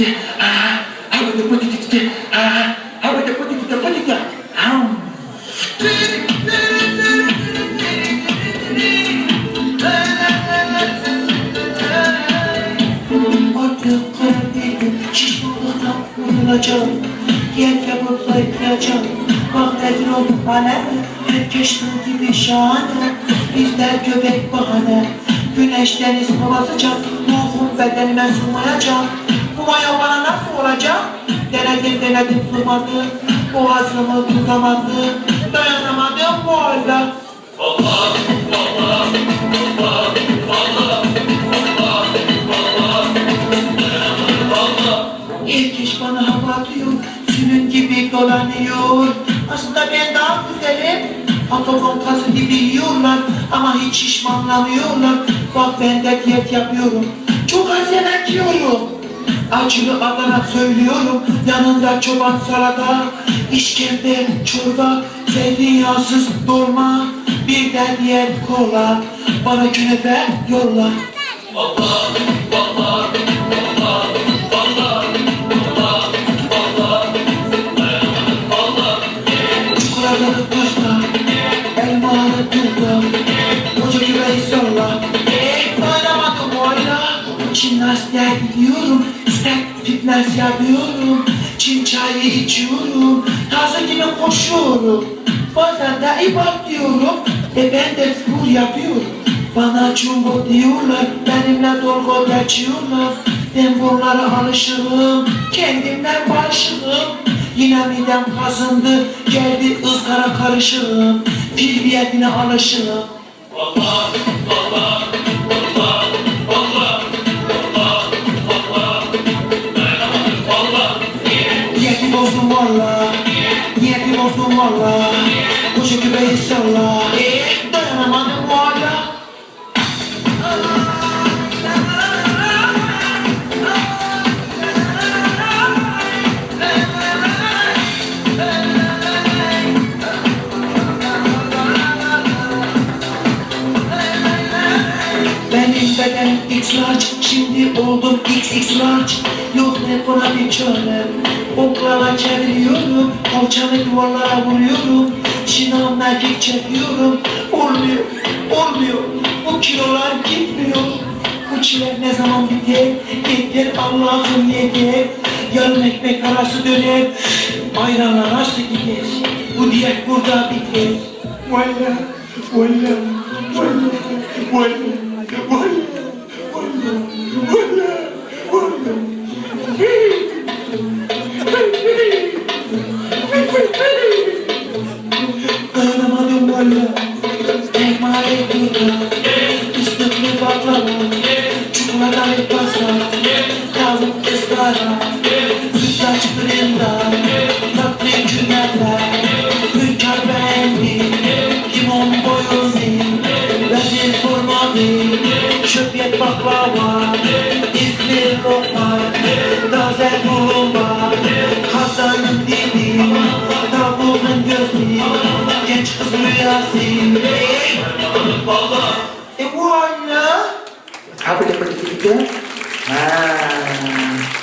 pıtıktı. Ha, havada pıtıktı. Ha, havada pıtıktı pıtıktı. Ham. Artık kalbim şişmanlıktan vurulacağım. Yer yapıp zayıflayacağım. Bak rezil oldum aleme. Herkes gibi şahane. Bizler göbek bahane. Güneş deniz hava sıcak. Ruhum bedenime sığmayacak. Bu maya bana nasıl olacak? Denedim denedim sığmadı. Boğazımı tutamadım. Dayanamadım bu halde. Herkes bana hava atıyor, sürün gibi dolanıyor. Aslında ben daha güzelim. Otobon kazı gibi yiyorlar ama hiç şişmanlamıyorlar. Bak ben de diyet yapıyorum. Çok az yemek yiyorum. Acılı Adana söylüyorum, yanında çoban salata, işkembe, çorba, zeytinyağsız dolma, bir de diyet kola, bana künefe yolla. Çukuradalı step fitness yapıyorum. Çin çayı içiyorum, taze gibi koşuyorum. Bazen de ibak diyorum, e ben de spor yapıyorum. Bana jumbo diyorlar, benimle dolgo geçiyorlar. Ben bunlara alışırım, kendimden barışırım. Yine midem kazındı, geldi ızgara karışığım. Fil diyetine alışığım. Niyeti bozdum valla, niyeti bozdum valla. Koca küpeyi salla, eee dayanamadım valla. Benim bedenim X large, şimdi oldum XX large. Yok ne buna bir çare. Oklava çeviriyorum, kalçamı duvarlara vuruyorum. Şınav merkek çekiyorum. Olmuyor, olmuyor. Bu kilolar gitmiyor. Bu çile ne zaman biter? Yeter Allah'ım yeter Yarım ekmek arası döner. Ayranla nasıl gider. Bu diyet burada biter. Valla, valla, valla, valla Dayanamadım valla Tekmale kurda Üstüklü baklava Çikolatalı pasta Tavuk ızgara Sütlaç brenda Tatlı künefe Hünkar beğendi Limon boyuzi Vezir formadı Şöpyet baklava İzmir lokma Taze bulma Hasan'ın dili Tavuğun gözü Genç kız rüyası E bu anne Ha böyle böyle Ha